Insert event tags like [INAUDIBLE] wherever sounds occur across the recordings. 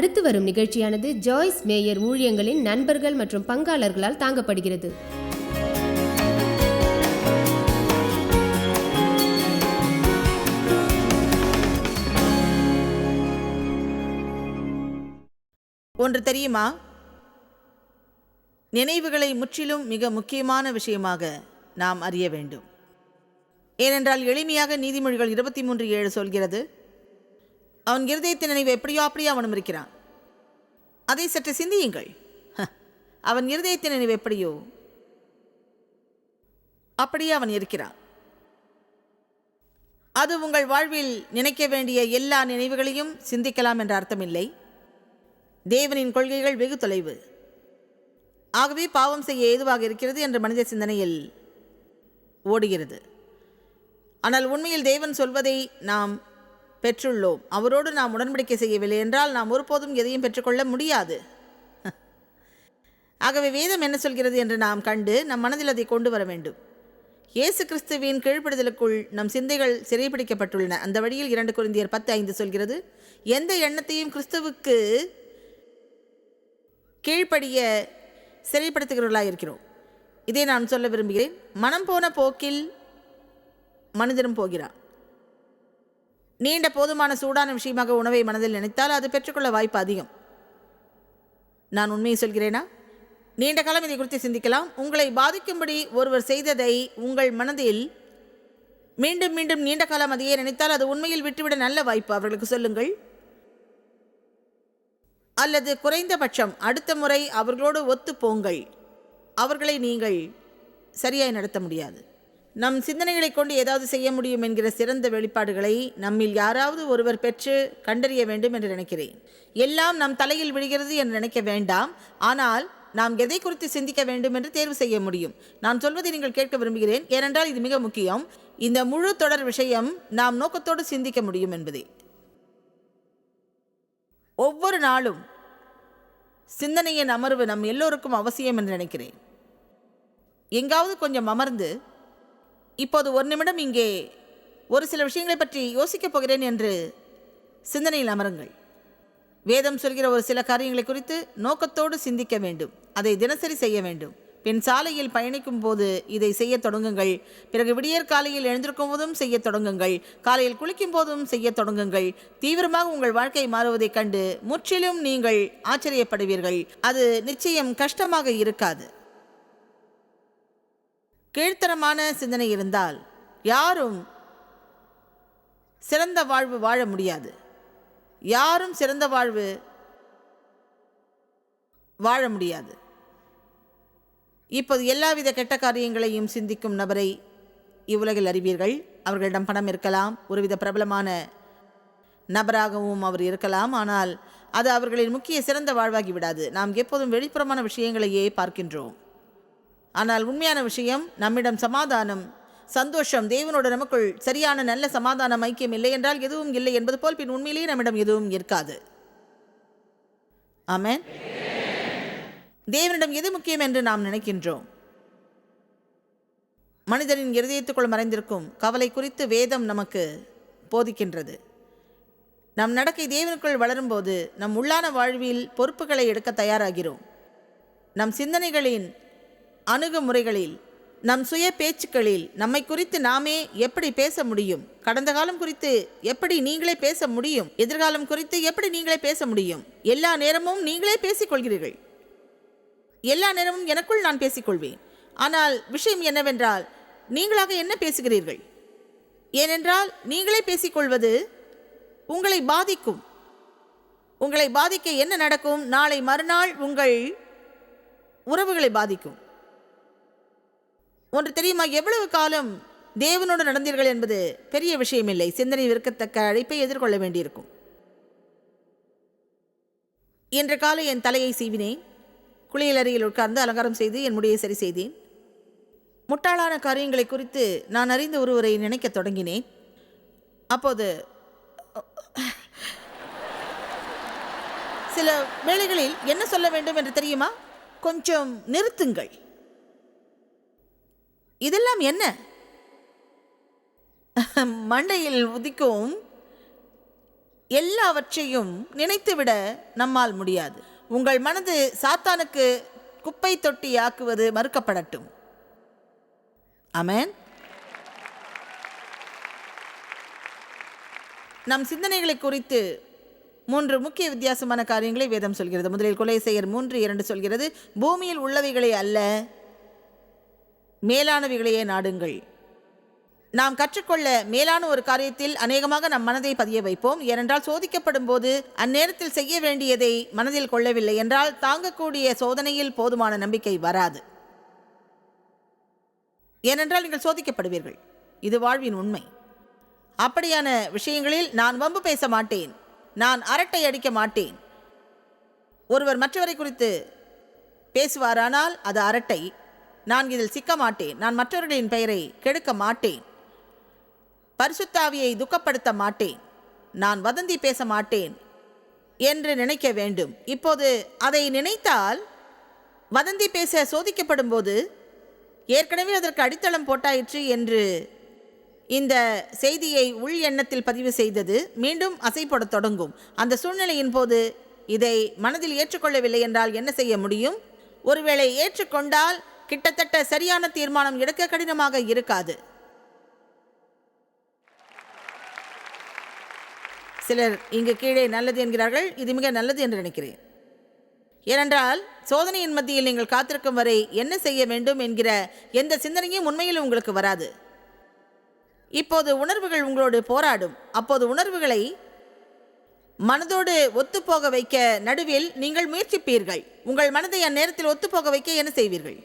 அடுத்து வரும் நிகழ்ச்சியானது ஜாய்ஸ் மேயர் ஊழியங்களின் நண்பர்கள் மற்றும் பங்காளர்களால் தாங்கப்படுகிறது. ஒன்று தெரியுமா? நினைவுகளை முற்றிலும் மிக முக்கியமான விஷயமாக நாம் அறிய வேண்டும். ஏனென்றால் எளிமையாக நீதிமொழிகள் இருபத்தி மூன்று ஏழு சொல்கிறது அவன் இருதயத்தின் நினைவு எப்படியோ அப்படியே அவனும் இருக்கிறான். அதை சற்று சிந்தியுங்கள். ஹ, அவன் இருதயத்தின் நினைவு எப்படியோ அப்படியே அவன் இருக்கிறான். அது உங்கள் வாழ்வில் நினைக்க வேண்டிய எல்லா நினைவுகளையும் சிந்திக்கலாம் என்ற அர்த்தமில்லை. தேவனின் கொள்கைகள் வெகு தொலைவு. ஆகவே பாவம் செய்ய ஏதுவாக இருக்கிறது என்ற மனித சிந்தனையில் ஓடுகிறது. ஆனால் உண்மையில் தேவன் சொல்வதை நாம் பெற்றுள்ளோம். அவரோடு நாம் உடன்படிக்கை செய்யவில்லை என்றால் நாம் ஒருபோதும் எதையும் பெற்றுக்கொள்ள முடியாது. [LAUGHS] ஆகவே வேதம் என்ன சொல்கிறது என்று நாம் கண்டு நம் மனதில் அதை கொண்டு வர வேண்டும். இயேசு கிறிஸ்துவின் கீழ்ப்படுதலுக்குள் நம் சிந்தைகள் சிறைப்பிடிக்கப்பட்டுள்ளன அந்த வழியில் இரண்டு குருந்தியர் பத்து ஐந்து சொல்கிறது எந்த எண்ணத்தையும் கிறிஸ்துவுக்கு கீழ்ப்படிய சிறைப்படுத்துகிறவர்களாக இருக்கிறோம். இதை நான் சொல்ல விரும்புகிறேன். மனம் போன போக்கில் மனிதனும் போகிறான். நீண்ட போதுமான சூடான விஷயமாக உணவை மனதில் நினைத்தால் அது பெற்றுக்கொள்ள வாய்ப்பு அதிகம். நான் உண்மையை சொல்கிறேனா? நீண்ட காலம் இதை குறித்து சிந்திக்கலாம். உங்களை பாதிக்கும்படி ஒருவர் செய்ததை உங்கள் மனதில் மீண்டும் மீண்டும் நீண்ட காலம் அதையே நினைத்தால் அது உண்மையில் விட்டுவிட நல்ல வாய்ப்பு. அவர்களுக்கு சொல்லுங்கள். அல்லது குறைந்தபட்சம் அடுத்த முறை அவர்களோடு ஒத்து போங்கள். அவர்களை நீங்கள் சரியாய் நடத்த முடியாது. நம் சிந்தனைகளை கொண்டு ஏதாவது செய்ய முடியும் என்கிற சிறந்த வெளிப்பாடுகளை நம்மில் யாராவது ஒருவர் பெற்று கண்டறிய வேண்டும் என்று நினைக்கிறேன். எல்லாம் நம் தலையில் விழுகிறது என்று நினைக்க வேண்டாம். ஆனால் நாம் எதை குறித்து சிந்திக்க வேண்டும் என்று தேர்வு செய்ய முடியும். நான் சொல்வதை நீங்கள் கேட்க விரும்புகிறேன். ஏனென்றால் இது மிக முக்கியம். இந்த முழு தொடர் விஷயம் நாம் நோக்கத்தோடு சிந்திக்க முடியும் என்பதே. ஒவ்வொரு நாளும் சிந்தனையின் அமர்வு நம் எல்லோருக்கும் அவசியம் என்று நினைக்கிறேன். எங்காவது கொஞ்சம் அமர்ந்து இப்போது ஒரு நிமிடம் இங்கே ஒரு சில விஷயங்களை பற்றி யோசிக்கப் போகிறேன் என்று சிந்தனையில் அமருங்கள். வேதம் சொல்கிற ஒரு சில காரியங்களை குறித்து நோக்கத்தோடு சிந்திக்க வேண்டும். அதை தினசரி செய்ய வேண்டும். பின் சாலையில் பயணிக்கும் போது இதை செய்ய தொடங்குங்கள். பிறகு விடியற் காலையில் எழுந்திருக்கும் போதும் செய்ய தொடங்குங்கள். காலையில் குளிக்கும் போதும் செய்ய தொடங்குங்கள். தீவிரமாக உங்கள் வாழ்க்கை மாறுவதைக் கண்டு முற்றிலும் நீங்கள் ஆச்சரியப்படுவீர்கள். அது நிச்சயம் கஷ்டமாக இருக்காது. கீழ்த்தரமான சிந்தனை இருந்தால் யாரும் சிறந்த வாழ்வு வாழ முடியாது. யாரும் சிறந்த வாழ்வு வாழ முடியாது. இப்போது எல்லாவித கெட்ட காரியங்களையும் சிந்திக்கும் நபரை இவ்வுலகில் அறிவீர்கள். அவர்களிடம் பணம் இருக்கலாம். ஒருவித பிரபலமான நபராகவும் அவர் இருக்கலாம். ஆனால் அது அவர்களின் முக்கிய சிறந்த வாழ்வாகி விடாது. நாம் எப்போதும் வெளிப்புறமான விஷயங்களையே பார்க்கின்றோம். ஆனால் உண்மையான விஷயம் நம்மிடம் சமாதானம் சந்தோஷம் தேவனோட நமக்குள் சரியான நல்ல சமாதானம் ஐக்கியம் இல்லை என்றால் எதுவும் இல்லை என்பது போல் பின் உண்மையிலேயே நம்மிடம் எதுவும் இருக்காது. ஆமேன். தேவனிடம் எது முக்கியம் என்று நாம் நினைக்கின்றோம்? மனிதனின் இருதயத்துக்குள் மறைந்திருக்கும் கவலை குறித்து வேதம் நமக்கு போதிக்கின்றது. நம் நடக்கை தேவனுக்குள் வளரும்போது நம் உள்ளான வாழ்வில் பொறுப்புகளை எடுக்க தயாராகிறோம். நம் சிந்தனைகளின் அணுகுமுறைகளில் நம் சுய பேச்சுக்களில் நம்மை குறித்து நாமே எப்படி பேச முடியும்? கடந்த காலம் குறித்து எப்படி நீங்களே பேச முடியும்? எதிர்காலம் குறித்து எப்படி நீங்களே பேச முடியும்? எல்லா நேரமும் நீங்களே பேசிக்கொள்கிறீர்கள். எல்லா நேரமும் எனக்குள் நான் பேசிக்கொள்வேன். ஆனால் விஷயம் என்னவென்றால் நீங்களாக என்ன பேசுகிறீர்கள்? ஏனென்றால் நீங்களே பேசிக்கொள்வது உங்களை பாதிக்கும். உங்களை பாதிக்க என்ன நடக்கும்? நாளை மறுநாள் உங்கள் உறவுகளை பாதிக்கும். ஒன்று தெரியுமா? எவ்வளவு காலம் தேவனோடு நடந்தீர்கள் என்பது பெரிய விஷயமில்லை. சிந்தனை விற்கத்தக்க அழைப்பை எதிர்கொள்ள வேண்டியிருக்கும். இன்று காலை என் தலையை சீவினேன். குளியலறையில் உட்கார்ந்து அலங்காரம் செய்து என் முடியை சரி செய்தேன். முட்டாளான காரியங்களை குறித்து நான் அறிந்த ஒருவரை நினைக்கத் தொடங்கினேன். அப்போது சில வேளைகளில் என்ன சொல்ல வேண்டும் என்று தெரியுமா? கொஞ்சம் நிறுத்துங்கள். இதெல்லாம் என்ன? [LAUGHS] மண்டையில் உதிக்கும் எல்லாவற்றையும் நினைத்துவிட நம்மால் முடியாது. உங்கள் மனது சாத்தானுக்கு குப்பை தொட்டி ஆக்குவது மறுக்கப்படட்டும். அமேன் நம் சிந்தனைகளை குறித்து மூன்று முக்கிய வித்தியாசமான காரியங்களை வேதம் சொல்கிறது. முதலில் கொலை செய்யர் மூன்று இரண்டு சொல்கிறது. பூமியில் உள்ளவைகளை அல்ல மேலானவைகளையே நாடுங்கள். நாம் கற்றுக்கொள்ள மேலான ஒரு காரியத்தில் அநேகமாக நம் மனதை பதிய வைப்போம். ஏனென்றால் சோதிக்கப்படும் போது அந்நேரத்தில் செய்ய வேண்டியதை மனதில் கொள்ளவில்லை என்றால் தாங்கக்கூடிய சோதனையில் போதுமான நம்பிக்கை வராது. ஏனென்றால் நீங்கள் சோதிக்கப்படுவீர்கள். இது வாழ்வின் உண்மை. அப்படியான விஷயங்களில் நான் வம்பு பேச மாட்டேன். நான் அரட்டை அடிக்க மாட்டேன். ஒருவர் மற்றவரை குறித்து பேசுவாரானால் அது அரட்டை. நான் இதில் சிக்க மாட்டேன் நான் மற்றவர்களின் பெயரை கெடுக்க மாட்டேன். பரிசுத்தாவியை துக்கப்படுத்த மாட்டேன். நான் வதந்தி பேச மாட்டேன் என்று நினைக்க வேண்டும். இப்போது அதை நினைத்தால் வதந்தி பேச சோதிக்கப்படும் போது ஏற்கனவே அதற்கு அடித்தளம் போட்டாயிற்று என்று இந்த செய்தியை உள் எண்ணத்தில் பதிவு செய்தது மீண்டும் அசைப்படத் தொடங்கும். அந்த சூழ்நிலையின் போது இதை மனதில் ஏற்றுக்கொள்ளவில்லை என்றால் என்ன செய்ய முடியும்? ஒருவேளை ஏற்றுக்கொண்டால் கிட்டத்தட்ட சரியான தீர்மானம் எடுக்க கடினமாக இருக்காது. சிலர் இங்கு கீழே நல்லது என்கிறார்கள் இது மிக நல்லது என்று நினைக்கிறேன். ஏனென்றால் சோதனையின் மத்தியில் நீங்கள் காத்திருக்கும் வரை என்ன செய்ய வேண்டும் என்கிற எந்த சிந்தனையும் உண்மையில் உங்களுக்கு வராது. இப்போது உணர்வுகள் உங்களோடு போராடும். அப்போது உணர்வுகளை மனதோடு ஒத்துப்போக வைக்க நடுவில் நீங்கள் முயற்சிப்பீர்கள். உங்கள் மனதை அந்நேரத்தில் ஒத்துப்போக வைக்க என்ன செய்வீர்கள்?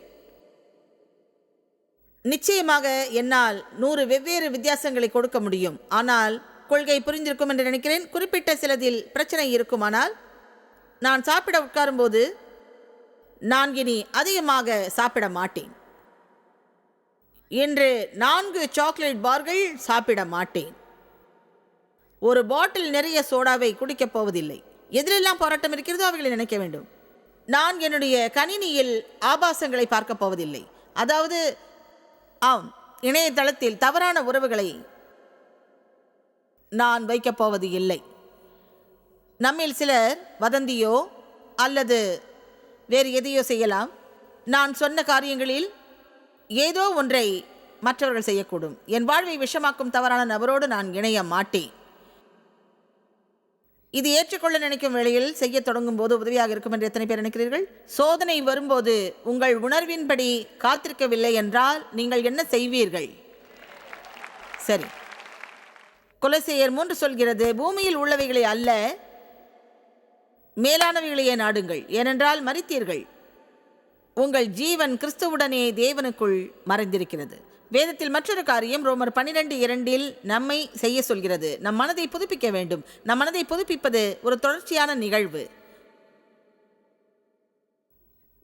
நிச்சயமாக என்னால் நூறு வெவ்வேறு வித்தியாசங்களை கொடுக்க முடியும். ஆனால் கொள்கை புரிந்திருக்கும் என்று நினைக்கிறேன். குறிப்பிட்ட சிலதில் பிரச்சனை இருக்குமானால் நான் சாப்பிட உட்காரும்போது நான் இனி அதிகமாக சாப்பிட மாட்டேன். இன்று நான்கு சாக்லேட் பார்கள் சாப்பிட மாட்டேன். ஒரு பாட்டில் நிறைய சோடாவை குடிக்கப் போவதில்லை. எதிலெல்லாம் போராட்டம் இருக்கிறதோ அவர்களை நினைக்க வேண்டும். நான் என்னுடைய கணினியில் ஆபாசங்களை பார்க்கப் போவதில்லை. அதாவது ஆம் இணையதளத்தில் தவறான உறவுகளை நான் வைக்கப் போவது இல்லை. நம்மில் சிலர் வதந்தியோ அல்லது வேறு எதையோ செய்யலாம். நான் சொன்ன காரியங்களில் ஏதோ ஒன்றை மற்றவர்கள் செய்யக்கூடும். என் வாழ்வை விஷமாக்கும் தவறான நபரோடு நான் இணைய மாட்டேன். இது ஏற்றுக்கொள்ள நினைக்கும் வேளையில் செய்ய தொடங்கும் போது உதவியாக இருக்கும் என்று எத்தனை பேர் நினைக்கிறீர்கள்? சோதனை வரும்போது உங்கள் உணர்வின்படி காத்திருக்கவில்லை என்றால் நீங்கள் என்ன செய்வீர்கள்? சரி. குலசெயர் மூன்று சொல்கிறது பூமியில் உள்ளவைகளை அல்ல மேலானவைகளையே நாடுங்கள். ஏனென்றால் மறித்தீர்கள் உங்கள் ஜீவன் கிறிஸ்துவுடனே தேவனுக்குள் மறைந்திருக்கிறது. வேதத்தில் மற்றொரு காரியம் ரோமர் பன்னிரெண்டு இரண்டில் நம்மை செய்ய சொல்கிறது. நம் மனதை புதுப்பிக்க வேண்டும். நம் மனதை புதுப்பிப்பது ஒரு தொடர்ச்சியான நிகழ்வு.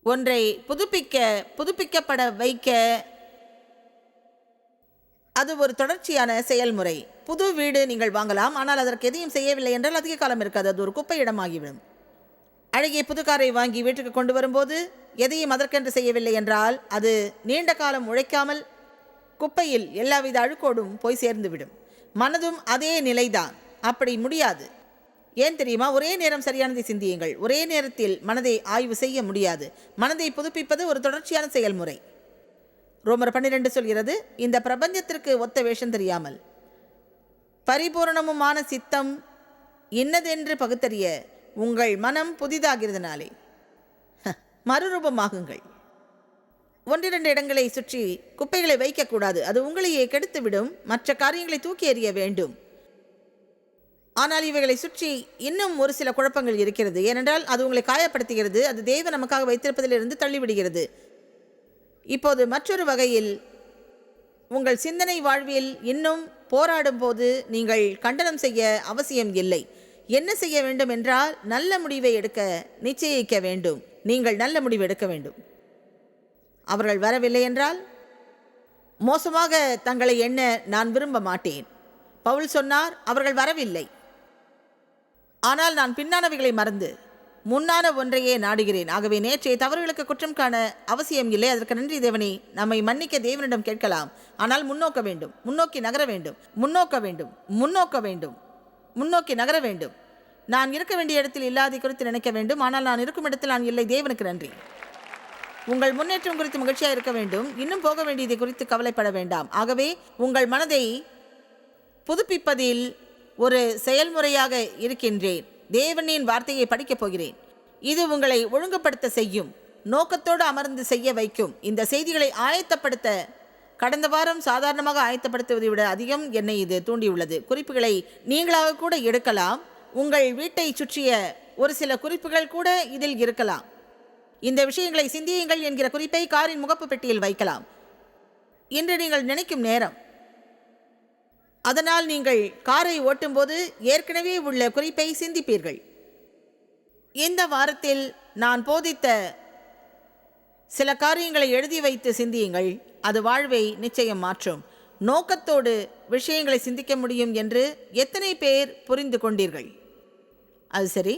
ஒன்றை புதுப்பிக்க புதுப்பிக்கப்பட வைக்க அது ஒரு தொடர்ச்சியான செயல்முறை. புது வீடு நீங்கள் வாங்கலாம் ஆனால் அதற்கு எதையும் செய்யவில்லை என்றால் அதிக காலம் இருக்காது. அது ஒரு குப்பை இடமாகிவிடும். அழகிய புது காரை வாங்கி வீட்டுக்கு கொண்டு வரும்போது எதையும் அதற்கென்று செய்யவில்லை என்றால் அது நீண்ட காலம் உழைக்காமல் குப்பையில் எல்லாவித அழுக்கோடும் போய் சேர்ந்துவிடும். மனதும் அதே நிலைதான். அப்படி முடியாது. ஏன் தெரியுமா? ஒரே நேரம் சரியானதை சிந்தியுங்கள். ஒரே நேரத்தில் மனதை ஆய்வு செய்ய முடியாது. மனதை புதுப்பிப்பது ஒரு தொடர்ச்சியான செயல்முறை. ரோமர் பன்னிரெண்டு சொல்கிறது இந்த பிரபஞ்சத்திற்கு ஒத்த வேஷம் தெரியாமல். பரிபூரணமுமான சித்தம் இன்னதென்று பகுத்தறிய உங்கள் மனம் புதிதாகிறதுனாலே. மறுரூபமாகுங்கள். ஒன்றிரண்டு இடங்களை சுற்றி குப்பைகளை வைக்கக்கூடாது. அது உங்களையே கெடுத்துவிடும். மற்ற காரியங்களை தூக்கி எறிய வேண்டும். ஆனால் இவைகளை சுற்றி இன்னும் ஒரு சில குழப்பங்கள் இருக்கிறது. ஏனென்றால் அது உங்களை காயப்படுத்துகிறது. அது தெய்வ நமக்காக வைத்திருப்பதிலிருந்து தள்ளிவிடுகிறது. இப்போது மற்றொரு வகையில் உங்கள் சிந்தனை வாழ்வில் இன்னும் போராடும் போது நீங்கள் கண்டனம் செய்ய அவசியம் இல்லை. என்ன செய்ய வேண்டும் என்றால் நல்ல முடிவை எடுக்க நிச்சயிக்க வேண்டும். நீங்கள் நல்ல முடிவு எடுக்க வேண்டும். அவர்கள் வரவில்லை என்றால் மோசமாக தங்களை எண்ண நான் விரும்ப மாட்டேன். பவுல் சொன்னார் அவர்கள் வரவில்லை. ஆனால் நான் பின்னானவைகளை மறந்து முன்னான ஒன்றையே நாடுகிறேன். ஆகவே நேற்றைய தவறுகளுக்கு குற்றம் காண அவசியம் இல்லை. அதற்கு நன்றி தேவனே நம்மை மன்னிக்க தேவனிடம் கேட்கலாம். ஆனால் முன்னோக்க வேண்டும். முன்னோக்கி நகர வேண்டும். முன்னோக்க வேண்டும். முன்னோக்க வேண்டும். முன்னோக்கி நகர வேண்டும். நான் இருக்க வேண்டிய இடத்தில் இல்லாதை குறித்து நினைக்க வேண்டும். ஆனால் நான் இருக்கும் இடத்தில் நான் இல்லை. தேவனுக்கு நன்றி. உங்கள் முன்னேற்றம் குறித்து மகிழ்ச்சியாக இருக்க வேண்டும். இன்னும் போக வேண்டியதை குறித்து கவலைப்பட வேண்டாம். ஆகவே உங்கள் மனதை புதுப்பிப்பதில் ஒரு செயல்முறையாக இருக்கின்றேன். தேவனின் வார்த்தையை படிக்கப் போகிறேன். இது உங்களை ஒழுங்குபடுத்த செய்யும். நோக்கத்தோடு அமர்ந்து செய்ய வைக்கும். இந்த செய்திகளை ஆயத்தப்படுத்த கடந்த வாரம் சாதாரணமாக ஆயத்தப்படுத்துவதை விட அதிகம் என்னை இது தூண்டியுள்ளது. குறிப்புகளை நீங்களாக கூட எடுக்கலாம். உங்கள் வீட்டை சுற்றிய ஒரு சில குறிப்புகள் கூட இதில் இருக்கலாம். இந்த விஷயங்களை சிந்தியுங்கள் என்கிற குறிப்பை காரின் முகப்பு பெட்டியில் வைக்கலாம். இன்று நீங்கள் நினைக்கும் நேரம். அதனால் நீங்கள் காரை ஓட்டும்போது ஏற்கனவே உள்ள குறிப்பை சிந்திப்பீர்கள். இந்த வாரத்தில் நான் போதித்த சில காரியங்களை எழுதி வைத்து சிந்தியுங்கள். அது வாழ்வை நிச்சயம் மாற்றும். நோக்கத்தோடு விஷயங்களை சிந்திக்க முடியும் என்று எத்தனை பேர் புரிந்து கொண்டீர்கள்? அது சரி.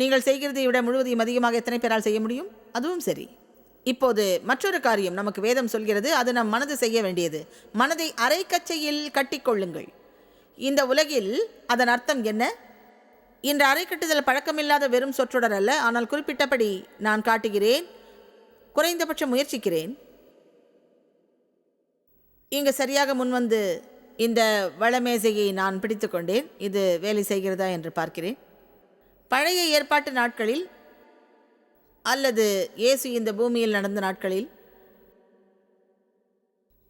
நீங்கள் செய்கிறதை விட முழுவதையும் அதிகமாக எத்தனை பேரால் செய்ய முடியும்? அதுவும் சரி. இப்போது மற்றொரு காரியம் நமக்கு வேதம் சொல்கிறது அது நம் மனது செய்ய வேண்டியது. மனதை அரைக்கச்சையில் கட்டிக்கொள்ளுங்கள். இந்த உலகில் அதன் அர்த்தம் என்ன? இன்று அரைக்கட்டுதல் பழக்கமில்லாத வெறும் சொற்றொடர் அல்ல ஆனால் குறிப்பிட்டபடி நான் காட்டுகிறேன் குறைந்தபட்சம் முயற்சிக்கிறேன். இங்கு சரியாக முன்வந்து இந்த வளமேசையை நான் பிடித்துக்கொண்டேன். இது வேலை செய்கிறதா என்று பார்க்கிறேன். பழைய ஏற்பாட்டு நாட்களில் அல்லது இயேசு இந்த பூமியில் நடந்த நாட்களில்?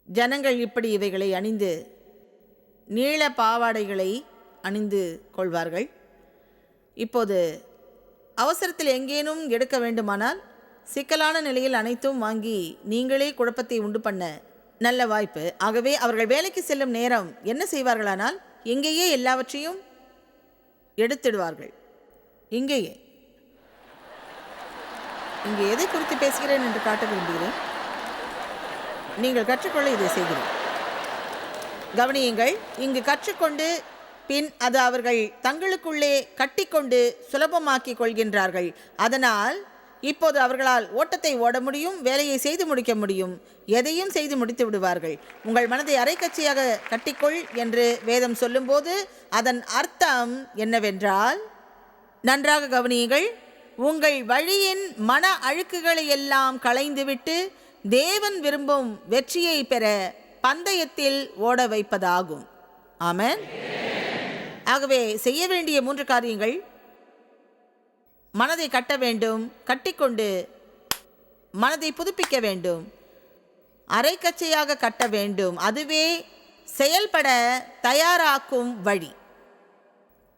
ஜனங்கள் இப்படி இவைகளை அணிந்து நீள பாவாடைகளை அணிந்து கொள்வார்கள். இப்போது அவசரத்தில் எங்கேனும் எடுக்க வேண்டுமானால் சிக்கலான நிலையில் அனைத்தும் வாங்கி நீங்களே குழப்பத்தை உண்டு பண்ண நல்ல வாய்ப்பு. ஆகவே அவர்கள் வேலைக்கு செல்லும் நேரம் என்ன செய்வார்களானால் எங்கேயே எல்லாவற்றையும் எடுத்துடுவார்கள். இங்கேயே. இங்கே எதை குறித்து பேசுகிறேன் என்று காட்ட விரும்புகிறேன்? நீங்கள் கற்றுக்கொள்ள இதை செய்கிறேன். கவனியுங்கள் இங்கு கற்றுக்கொண்டு பின் அது அவர்கள் தங்களுக்குள்ளே கட்டிக்கொண்டு சுலபமாக்கிக் கொள்கின்றார்கள். அதனால் இப்போது அவர்களால் ஓட்டத்தை ஓட முடியும் வேலையை செய்து முடிக்க முடியும். எதையும் செய்து முடித்து விடுவார்கள். உங்கள் மனதை அரைக்கட்சியாக கட்டிக்கொள் என்று வேதம் சொல்லும்போது அதன் அர்த்தம் என்னவென்றால் நன்றாக கவனியுங்கள். உங்கள் வழியின் மன அழுக்குகளை எல்லாம் களைந்துவிட்டு தேவன் விரும்பும் வெற்றியை பெற பந்தயத்தில் ஓட வைப்பதாகும். ஆமன். ஆகவே செய்ய வேண்டிய மூன்று காரியங்கள். மனதை கட்ட வேண்டும் கட்டிக்கொண்டு மனதை புதுப்பிக்க வேண்டும். அரைக்கச்சையாக கட்ட வேண்டும். அதுவே செயல்பட தயாராக்கும் வழி.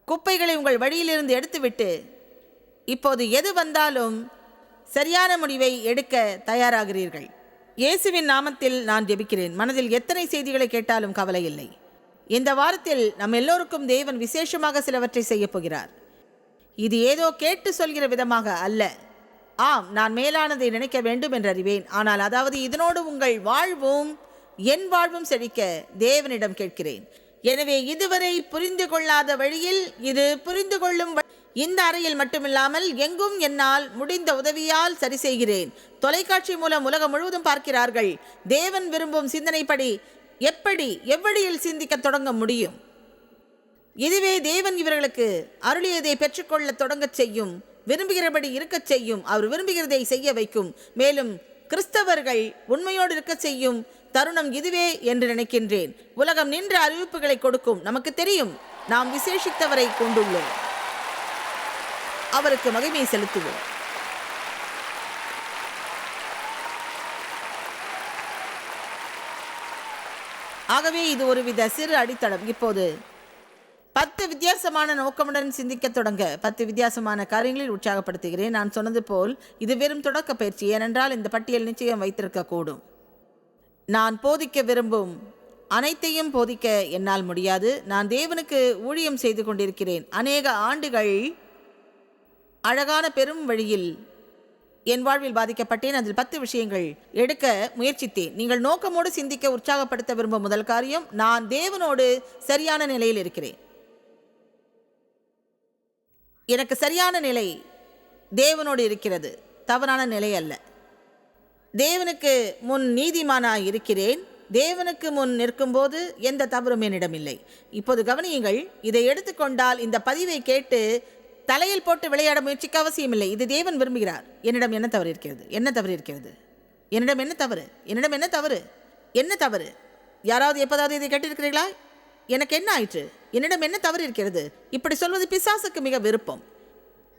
குப்பைகளை உங்கள் வழியிலிருந்து எடுத்துவிட்டு இப்போது எது வந்தாலும் சரியான முடிவை எடுக்க தயாராகிறீர்கள். இயேசுவின் நாமத்தில் நான் ஜெபிக்கிறேன். மனதில் எத்தனை செய்திகளை கேட்டாலும் கவலை இல்லை. இந்த வாரத்தில் நம் எல்லோருக்கும் தேவன் விசேஷமாக சிலவற்றை செய்யப் போகிறார். இது ஏதோ கேட்டு சொல்கிற விதமாக அல்ல. ஆம் நான் மேலானதை நினைக்க வேண்டும் என்று அறிவேன். ஆனால் அதாவது இதனோடு உங்கள் வாழ்வும் என் வாழ்வும் செழிக்க தேவனிடம் கேட்கிறேன். எனவே இதுவரை புரிந்து கொள்ளாத வழியில் இது புரிந்து கொள்ளும் இந்த அறையில் மட்டுமில்லாமல் எங்கும் என்னால் முடிந்த உதவியால் சரி செய்கிறேன். தொலைக்காட்சி மூலம் உலகம் முழுவதும் பார்க்கிறார்கள். தேவன் விரும்பும் சிந்தனைப்படி எப்படி எவ்வழியில் சிந்திக்க தொடங்க முடியும்? இதுவே தேவன் இவர்களுக்கு அருளியதை பெற்றுக்கொள்ள தொடங்கச் செய்யும் விரும்புகிறபடி இருக்கச் செய்யும் அவர் விரும்புகிறதை செய்ய வைக்கும். மேலும் கிறிஸ்தவர்கள் உண்மையோடு இருக்கச் செய்யும் தருணம் இதுவே என்று நினைக்கின்றேன். உலகம் நின்ற அறிவிப்புகளை கொடுக்கும். நமக்கு தெரியும் நாம் விசேஷித்தவரை கொண்டுள்ளோம். அவருக்கு மகிமை செலுத்துவோம். ஆகவே இது ஒருவித சிறு அடித்தளம். இப்போது பத்து வித்தியாசமான நோக்கமுடன் சிந்திக்க தொடங்க பத்து வித்தியாசமான காரியங்களில் உற்சாகப்படுத்துகிறேன். நான் சொன்னது போல் இது வெறும் தொடக்க பயிற்சி. ஏனென்றால் இந்த பட்டியல் நிச்சயம் வைத்திருக்கக்கூடும் நான் போதிக்க விரும்பும் அனைத்தையும் போதிக்க என்னால் முடியாது. நான் தேவனுக்கு ஊழியம் செய்து கொண்டிருக்கிறேன். அநேக ஆண்டுகள் அழகான பெரும் வழியில் என் வாழ்வில் பாதிக்கப்பட்டேன். அதில் பத்து விஷயங்கள் எடுக்க முயற்சித்தேன். நீங்கள் நோக்கமோடு சிந்திக்க உற்சாகப்படுத்த விரும்பும் முதல் காரியம் நான் தேவனோடு சரியான நிலையில் இருக்கிறேன். எனக்கு சரியான நிலை தேவனோடு இருக்கிறது. தவறான நிலை அல்ல. தேவனுக்கு முன் நீதிமானாக இருக்கிறேன். தேவனுக்கு முன் நிற்கும்போது எந்த தவறும் என்னிடம் இல்லை இப்போது கவனியுங்கள் இதை எடுத்துக்கொண்டால் இந்த பதிவை கேட்டு தலையில் போட்டு விளையாட முயற்சிக்க அவசியமில்லை. இது தேவன் விரும்புகிறார். என்னிடம் என்ன தவறு இருக்கிறது? என்ன தவறு இருக்கிறது? என்னிடம் என்ன தவறு? என்னிடம் என்ன தவறு? என்ன தவறு? யாராவது எப்போதாவது இதை கேட்டிருக்கிறீர்களா? எனக்கு என்ன ஆயிற்று? என்னிடம் என்ன தவறு இருக்கிறது? இப்படி சொல்வது பிசாசுக்கு மிக விருப்பம்.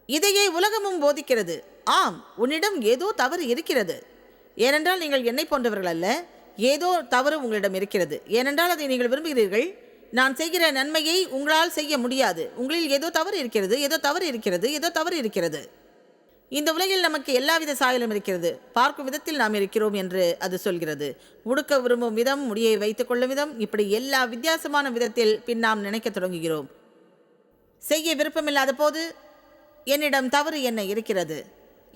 இதையே உலகமும் போதிக்கிறது. ஆம் உன்னிடம் ஏதோ தவறு இருக்கிறது. ஏனென்றால் நீங்கள் என்னை போன்றவர்கள் அல்ல. ஏதோ தவறு உங்களிடம் இருக்கிறது. ஏனென்றால் அதை நீங்கள் விரும்புகிறீர்கள். நான் செய்கிற நன்மையை உங்களால் செய்ய முடியாது. உங்களில் ஏதோ தவறு இருக்கிறது ஏதோ தவறு இருக்கிறது ஏதோ தவறு இருக்கிறது. இந்த உலகில் நமக்கு எல்லாவித சாயலும் இருக்கிறது. பார்க்கும் விதத்தில் நாம் இருக்கிறோம் என்று அது சொல்கிறது. உடுக்க விரும்பும் விதம் முடியை வைத்துக் கொள்ளும் விதம் இப்படி எல்லா வித்தியாசமான விதத்தில் பின் நாம் நினைக்கத் தொடங்குகிறோம். செய்ய விருப்பமில்லாத போது என்னிடம் தவறு என்ன இருக்கிறது?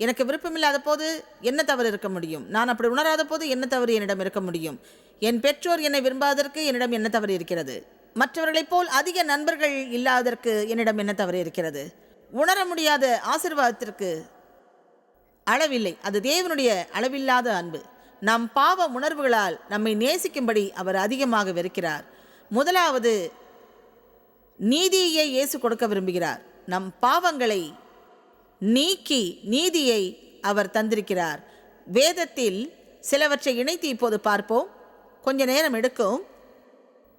எனக்கு விருப்பமில்லாத போது என்ன தவறு இருக்க முடியும்? நான் அப்படி உணராத போது என்ன தவறு என்னிடம் இருக்க முடியும்? என் பெற்றோர் என்னை விரும்பாததற்கு என்னிடம் என்ன தவறு இருக்கிறது? மற்றவர்களைப் போல் அதிக நண்பர்கள் இல்லாததற்கு என்னிடம் என்ன தவறு இருக்கிறது? உணர முடியாத ஆசீர்வாதத்திற்கு அளவில்லை. அது தேவனுடைய அளவில்லாத அன்பு. நம் பாவ உணர்வுகளால் நம்மை நேசிக்கும்படி அவர் அதிகமாக வெறுக்கிறார். முதலாவது நீதியை இயேசு கொடுக்க விரும்புகிறார். நம் பாவங்களை நீக்கி நீதியை அவர் தந்திருக்கிறார். வேதத்தில் சிலவற்றை இணைத்து இப்போது பார்ப்போம். கொஞ்ச நேரம் எடுக்கும்.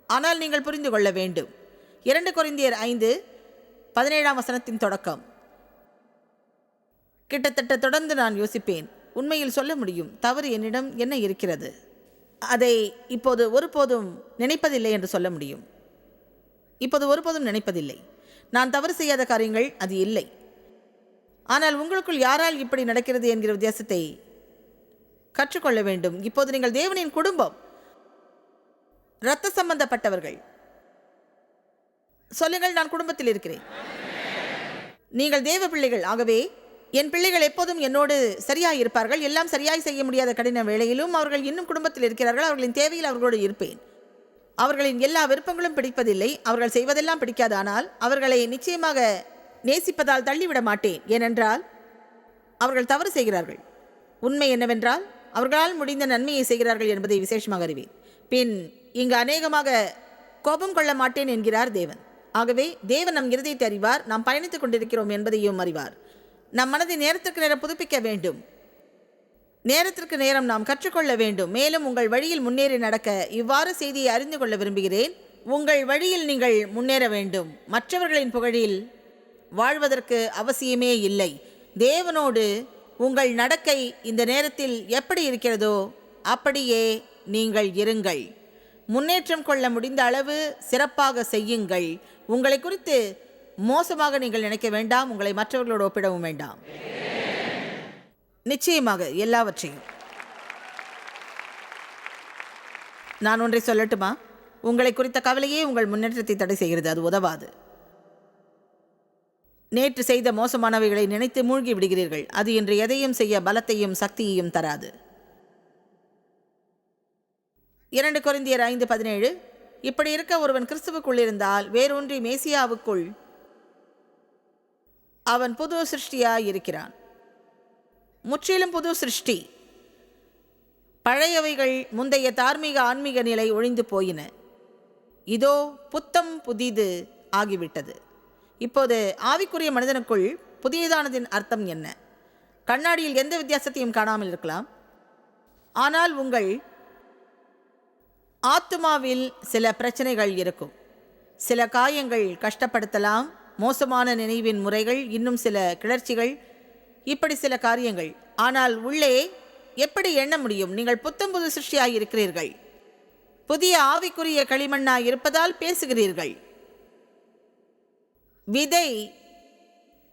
ஆனால் நீங்கள் புரிந்து கொள்ள வேண்டும். இரண்டு குறைந்தியர் ஐந்து பதினேழாம் வசனத்தின் தொடக்கம். கிட்டத்தட்ட தொடர்ந்து நான் யோசிப்பேன். உண்மையில் சொல்ல முடியும். தவறு என்னிடம் என்ன இருக்கிறது? அதை இப்போது ஒருபோதும் நினைப்பதில்லை என்று சொல்ல முடியும். இப்போது ஒருபோதும் நினைப்பதில்லை. நான் தவறு செய்யாத காரியங்கள் அது இல்லை. ஆனால் உங்களுக்குள் யாரால் இப்படி நடக்கிறது என்கிற வித்தியாசத்தை கற்றுக்கொள்ள வேண்டும். இப்போது நீங்கள் தேவனின் குடும்பம் இரத்த சம்பந்தப்பட்டவர்கள். சொல்லுங்கள் நான் குடும்பத்தில் இருக்கிறேன். நீங்கள் தேவ பிள்ளைகள். ஆகவே என் பிள்ளைகள் எப்போதும் என்னோடு சரியாய் இருப்பார்கள். எல்லாம் சரியாய் செய்ய முடியாத கடின வேளையிலும் அவர்கள் இன்னும் குடும்பத்தில் இருக்கிறார்கள். அவர்களின் தேவையில் அவர்களோடு இருப்பேன். அவர்களின் எல்லா விருப்பங்களும் பிடிப்பதில்லை. அவர்கள் செய்வதெல்லாம் பிடிக்காது. ஆனால் அவர்களை நிச்சயமாக நேசிப்பதால் தள்ளிவிட மாட்டேன் ஏனென்றால் அவர்கள் தவறு செய்கிறார்கள். உண்மை என்னவென்றால் அவர்களால் முடிந்த நன்மையை செய்கிறார்கள் என்பதை விசேஷமாக அறிவேன். பின் இங்கு அநேகமாக கோபம் கொள்ள மாட்டேன் என்கிறார் தேவன். ஆகவே தேவன் நம் இருதயத்தை அறிவார் நாம் பயணித்துக் கொண்டிருக்கிறோம் என்பதையும் அறிவார். நம் மனதை நேரத்திற்கு நேரம் புதுப்பிக்க வேண்டும். நேரத்திற்கு நேரம் நாம் கற்றுக்கொள்ள வேண்டும். மேலும் உங்கள் வழியில் முன்னேறி நடக்க இவ்வாறு செய்தியை அறிந்து கொள்ள விரும்புகிறேன். உங்கள் வழியில் நீங்கள் முன்னேற வேண்டும். மற்றவர்களின் புகழில் வாழ்வதற்கு அவசியமே இல்லை. தேவனோடு உங்கள் நடக்கை இந்த நேரத்தில் எப்படி இருக்கிறதோ அப்படியே நீங்கள் இருங்கள். முன்னேற்றம் கொள்ள முடிந்த அளவு சிறப்பாக செய்யுங்கள். உங்களை குறித்து மோசமாக நீங்கள் நினைக்க வேண்டாம். உங்களை மற்றவர்களோடு ஒப்பிடவும் வேண்டாம். நிச்சயமாக எல்லாவற்றையும். நான் ஒன்றை சொல்லட்டுமா? உங்களை குறித்த கவலையே உங்கள் முன்னேற்றத்தை தடை செய்கிறது. அது உதவாது. நேற்று செய்த மோசமானவைகளை நினைத்து மூழ்கி விடுகிறீர்கள். அது இன்று எதையும் செய்ய பலத்தையும் சக்தியையும் தராது. இரண்டு குறைந்தியர் ஐந்து பதினேழு இப்படி இருக்க ஒருவன் கிறிஸ்துவுக்குள் இருந்தால் வேறொன்றி மேசியாவுக்குள் அவன் புது சிருஷ்டியாய் இருக்கிறான். முற்றிலும் புது சிருஷ்டி. பழையவைகள் முந்தைய தார்மீக ஆன்மீக நிலை ஒழிந்து போயின. இதோ புத்தம் புதிது ஆகிவிட்டது. இப்போது ஆவிக்குரிய மனிதனுக்குள் புதியதானதின் அர்த்தம் என்ன? கண்ணாடியில் எந்த வித்தியாசத்தையும் காணாமல் இருக்கலாம். ஆனால் உங்கள் ஆத்துமாவில் சில பிரச்சனைகள் இருக்கும். சில காயங்கள் கஷ்டப்படுத்தலாம் மோசமான நினைவின் முறைகள் இன்னும் சில கிளர்ச்சிகள் இப்படி சில காரியங்கள். ஆனால் உள்ளே எப்படி எண்ண முடியும்? நீங்கள் புத்தம்புது சிருஷ்டியாக இருக்கிறீர்கள். புதிய ஆவிக்குரிய களிமண்ணாக இருப்பதால் பேசுகிறீர்கள். விதை.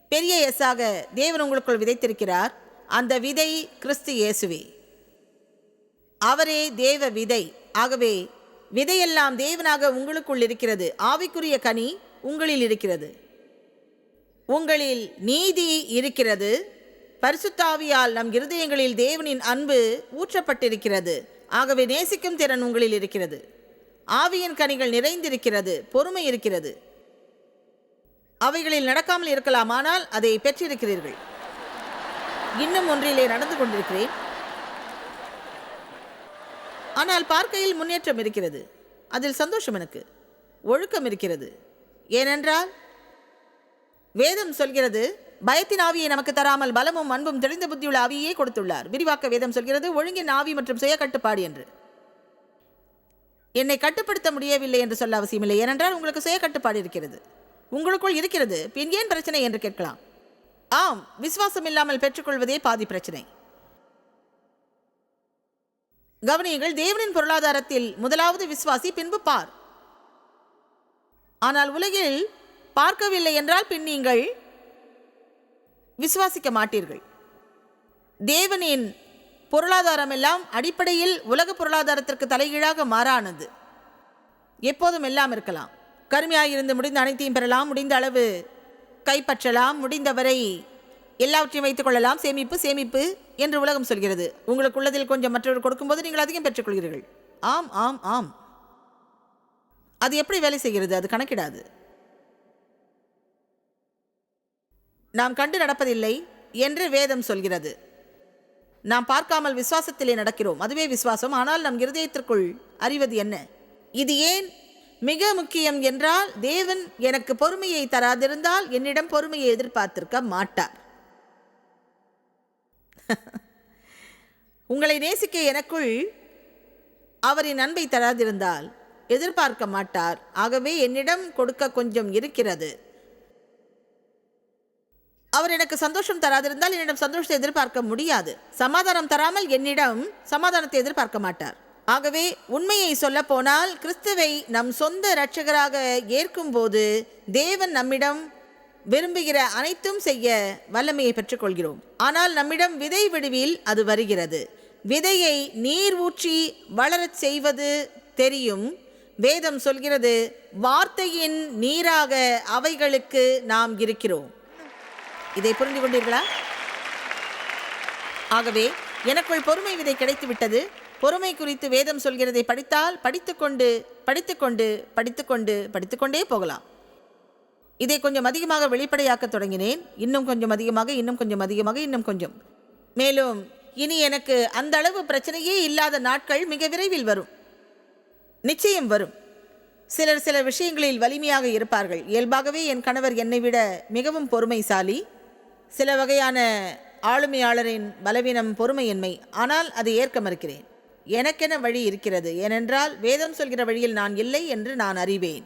பெரிய எஸ்ஸாக தேவன் உங்களுக்குள் விதைத்திருக்கிறார். அந்த விதை கிறிஸ்து இயேசுவே. அவரே தேவ விதை. ஆகவே விதையெல்லாம் தேவனாக உங்களுக்குள் இருக்கிறது. ஆவிக்குரிய கனி உங்களில் இருக்கிறது. உங்களில் நீதி இருக்கிறது. பரிசுத்தாவியால் நம் இருதயங்களில் தேவனின் அன்பு ஊற்றப்பட்டிருக்கிறது. ஆகவே நேசிக்கும் திறன் உங்களில் இருக்கிறது. ஆவியின் கனிகள் நிறைந்திருக்கிறது. பொறுமை இருக்கிறது. அவைகளில் நடக்காமல் இருக்கலாம் ஆனால் அதை பெற்றிருக்கிறீர்கள். இன்னும் ஒன்றிலே நடந்து கொண்டிருக்கிறேன். ஆனால் பார்க்கையில் முன்னேற்றம் இருக்கிறது. அதில் சந்தோஷம் எனக்கு. ஒழுக்கம் இருக்கிறது. ஏனென்றால் வேதம் சொல்கிறது பயத்தின் ஆவியை நமக்கு தராமல் பலமும் அன்பும் தெளிந்த புத்தியுள்ள ஆவியே கொடுத்துள்ளார். விரிவாக்க வேதம் சொல்கிறது ஒழுங்கின் ஆவி மற்றும் சுய கட்டுப்பாடு என்று. என்னை கட்டுப்படுத்த முடியவில்லை என்று சொல்ல அவசியமில்லை. ஏனென்றால் உங்களுக்கு சுய கட்டுப்பாடு இருக்கிறது. உங்களுக்குள் இருக்கிறது. பின் ஏன் பிரச்சனை என்று கேட்கலாம். ஆம் விசுவாசம் இல்லாமல் பெற்றுக்கொள்வதே பாதி பிரச்சனை. கவனியுங்கள் தேவனின் பொருளாதாரத்தில் முதலாவது விசுவாசி பின்பு பார். ஆனால் உலகில் பார்க்கவில்லை என்றால் பின் நீங்கள் விசுவாசிக்க மாட்டீர்கள். தேவனின் பொருளாதாரம் எல்லாம் அடிப்படையில் உலக பொருளாதாரத்திற்கு தலைகீழாக மாறானது. எப்போதும் எல்லாம் இருக்கலாம். கருமையாயிருந்து முடிந்த அனைத்தையும் பெறலாம் முடிந்த அளவு கைப்பற்றலாம் முடிந்தவரை எல்லாவற்றையும் வைத்துக் கொள்ளலாம். சேமிப்பு சேமிப்பு என்று உலகம் சொல்கிறது. உங்களுக்கு உள்ளதில் கொஞ்சம் மற்றவர் கொடுக்கும்போது நீங்கள் அதிகம் பெற்றுக்கொள்கிறீர்கள். ஆம் ஆம் ஆம். அது எப்படி வேலை செய்கிறது? அது கணக்கிடாது. நாம் கண்டு நடப்பதில்லை என்று வேதம் சொல்கிறது. நாம் பார்க்காமல் விசுவாசத்திலே நடக்கிறோம். அதுவே விசுவாசம். ஆனால் நம் இருதயத்திற்குள் அறிவது என்ன? இது ஏன் மிக முக்கியம் என்றால் தேவன் எனக்கு பொறுமையை தராதிருந்தால் என்னிடம் பொறுமையை எதிர்பார்த்திருக்க மாட்டார். உங்களை நேசிக்க எனக்குள் அவரின் அன்பை தராதிருந்தால் எதிர்பார்க்க மாட்டார். ஆகவே என்னிடம் கொடுக்க கொஞ்சம் இருக்கிறது. அவர் எனக்கு சந்தோஷம் தராதிருந்தால் என்னிடம் சந்தோஷத்தை எதிர்பார்க்க முடியாது. சமாதானம் தராமல் என்னிடம் சமாதானத்தை எதிர்பார்க்க மாட்டார். ஆகவே உண்மையை சொல்ல போனால் கிறிஸ்துவை நம் சொந்த இரட்சகராக ஏற்கும்போது தேவன் நம்மிடம் விரும்புகிற அனைத்தும் செய்ய வல்லமையை பெற்றுக்கொள்கிறோம். ஆனால் நம்மிடம் விதை விடுவில் அது வருகிறது. விதையை நீர் ஊற்றி வளரச் செய்வது தெரியும். வேதம் சொல்கிறது வார்த்தையின் நீராக அவைகளுக்கு நாம் இருக்கிறோம். இதை புரிந்து கொண்டீர்களா? ஆகவே எனக்குள் பொறுமை விதை கிடைத்துவிட்டது. பொறுமை குறித்து வேதம் சொல்கிறதை படித்தால் படித்துக்கொண்டு படித்துக்கொண்டு படித்துக்கொண்டு படித்துக்கொண்டே போகலாம். இதை கொஞ்சம் அதிகமாக வெளிப்படையாக்க தொடங்கினேன். இன்னும் கொஞ்சம் அதிகமாக இன்னும் கொஞ்சம் அதிகமாக இன்னும் கொஞ்சம். மேலும் இனி எனக்கு அந்த அளவு பிரச்சனையே இல்லாத நாட்கள் மிக விரைவில் வரும். நிச்சயம் வரும். சிலர் சில விஷயங்களில் வலிமையாக இருப்பார்கள். இயல்பாகவே என் கணவர் என்னை விட மிகவும் பொறுமைசாலி. சில வகையான ஆளுமையாளரின் பலவீனம் பொறுமையின்மை. ஆனால் அதை ஏற்க மறுக்கிறேன். எனக்கென வழி இருக்கிறது. ஏனென்றால் வேதம் சொல்கிற வழியில் நான் இல்லை என்று நான் அறிவேன்.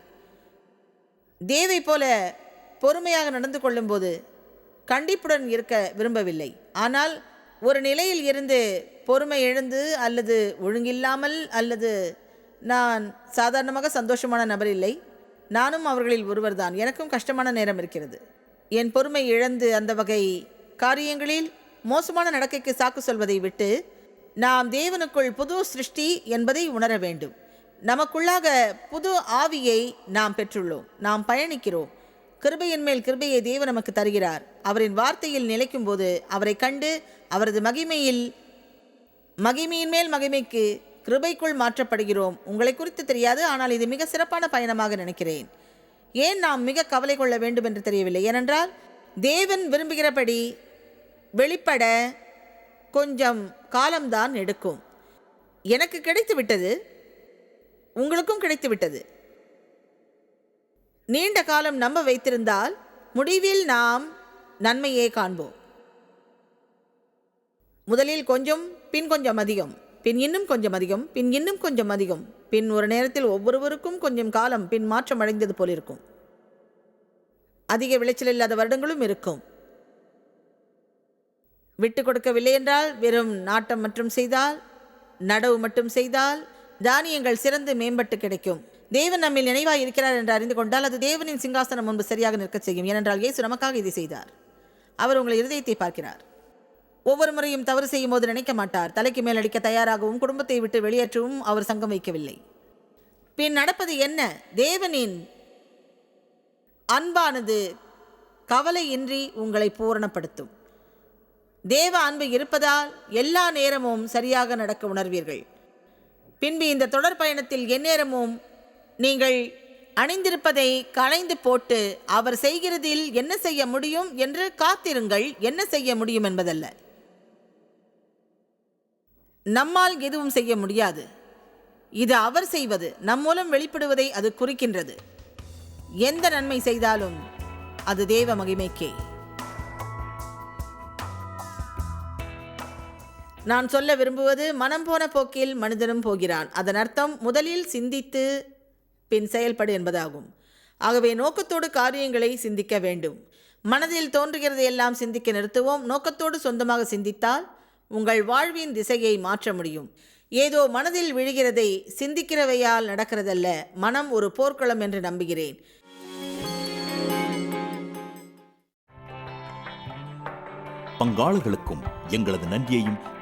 தேவை போல பொறுமையாக நடந்து கொள்ளும்போது கண்டிப்புடன் இருக்க விரும்பவில்லை. ஆனால் ஒரு நிலையில் இருந்து பொறுமை எழுந்து அல்லது ஒழுங்கில்லாமல் அல்லது நான் சாதாரணமாக சந்தோஷமான நபர் இல்லை. நானும் அவர்களில் ஒருவர்தான். எனக்கும் கஷ்டமான நேரம் இருக்கிறது. என் பொறுமை இழந்து அந்த வகை காரியங்களில் மோசமான நடக்கைக்கு சாக்கு சொல்வதை விட்டு நாம் தேவனுக்குள் புது சிருஷ்டி என்பதை உணர வேண்டும். நமக்குள்ளாக புது ஆவியை நாம் பெற்றுள்ளோம். நாம் பயணிக்கிறோம். கிருபையின் மேல் கிருபையை தேவன் நமக்கு தருகிறார். அவரின் வார்த்தையில் நிலைக்கும் போது அவரை கண்டு அவரது மகிமையில் மகிமையின் மேல் மகிமைக்கு கிருபைக்குள் மாற்றப்படுகிறோம். உங்களை குறித்து தெரியாது ஆனால் இது மிக சிறப்பான பயணமாக நினைக்கிறேன். ஏன் நாம் மிக கவலை கொள்ள வேண்டும் என்று தெரியவில்லை? ஏனென்றால் தேவன் விரும்புகிறபடி வெளிப்பட கொஞ்சம் காலம்தான் எடுக்கும். எனக்கு கிடைத்து விட்டது உங்களுக்கும் கிடைத்து விட்டது நீண்ட காலம் நம்ப வைத்திருந்தால் முடிவில் நாம் நன்மையே காண்போம். முதலில் கொஞ்சம் பின் கொஞ்சம் அதிகம். பின் இன்னும் கொஞ்சம் அதிகம் பின் இன்னும் கொஞ்சம் அதிகம். பின் ஒரு நேரத்தில் ஒவ்வொருவருக்கும் கொஞ்சம் காலம் பின் மாற்றம் அடைந்தது போலிருக்கும் அதிக விளைச்சல் இல்லாத வருடங்களும் இருக்கும். விட்டு கொடுக்கவில்லை என்றால் வெறும் நாட்டம் மட்டும் செய்தால் நடவு மட்டும் செய்தால் தானியங்கள் சிறந்து மேம்பட்டு கிடைக்கும். தேவன் நம்மில் நினைவாக இருக்கிறார் என்று அறிந்து கொண்டால் அது தேவனின் சிங்காசனம் முன்பு சரியாக நிற்கச் செய்யும். ஏனென்றால் இயேசு நமக்காக இதை செய்தார். அவர் உங்கள் இருதயத்தை பார்க்கிறார். ஒவ்வொரு முறையும் தவறு செய்யும் போது நினைக்க மாட்டார். தலைக்கு மேல் அடிக்க தயாராகவும் குடும்பத்தை விட்டு வெளியேற்றவும் அவர் சங்கம் வைக்கவில்லை. பின் நடப்பது என்ன? தேவனின் அன்பானது கவலையின்றி உங்களை பூரணப்படுத்தும். தேவ அன்பு இருப்பதால் எல்லா நேரமும் சரியாக நடக்க உணர்வீர்கள். பின்பு இந்த தொடர் பயணத்தில் எந்நேரமும் நீங்கள் அணிந்திருப்பதை களைந்து போட்டு அவர் செய்கிறதில் என்ன செய்ய முடியும் என்று காத்திருங்கள் என்ன செய்ய முடியும் என்பதல்ல. நம்மால் எதுவும் செய்ய முடியாது. இது அவர் செய்வது நம் மூலம் வெளிப்படுவதை அது குறிக்கின்றது. எந்த நன்மை செய்தாலும் அது தேவ மகிமைக்கே. நான் சொல்ல விரும்புவது மனம் போன போக்கில் மனிதனும் போகிறான். அதன் அர்த்தம் முதலில் சிந்தித்து பின் செயல்படு என்பதாகும். ஆகவே நோக்கத்தோடு காரியங்களை சிந்திக்க வேண்டும். மனதில் தோன்றுகிறது எல்லாம் சிந்திக்க நிறுத்துவோம். நோக்கத்தோடு சொந்தமாக சிந்தித்தால் உங்கள் வாழ்வின் திசையை மாற்ற முடியும். ஏதோ மனதில் விழுகிறதை சிந்திக்கிறவையால் நடக்கிறதல்ல. மனம் ஒரு போர்க்களம் என்று நம்புகிறேன். பங்காளர்களுக்கும் எங்களது நன்றியையும்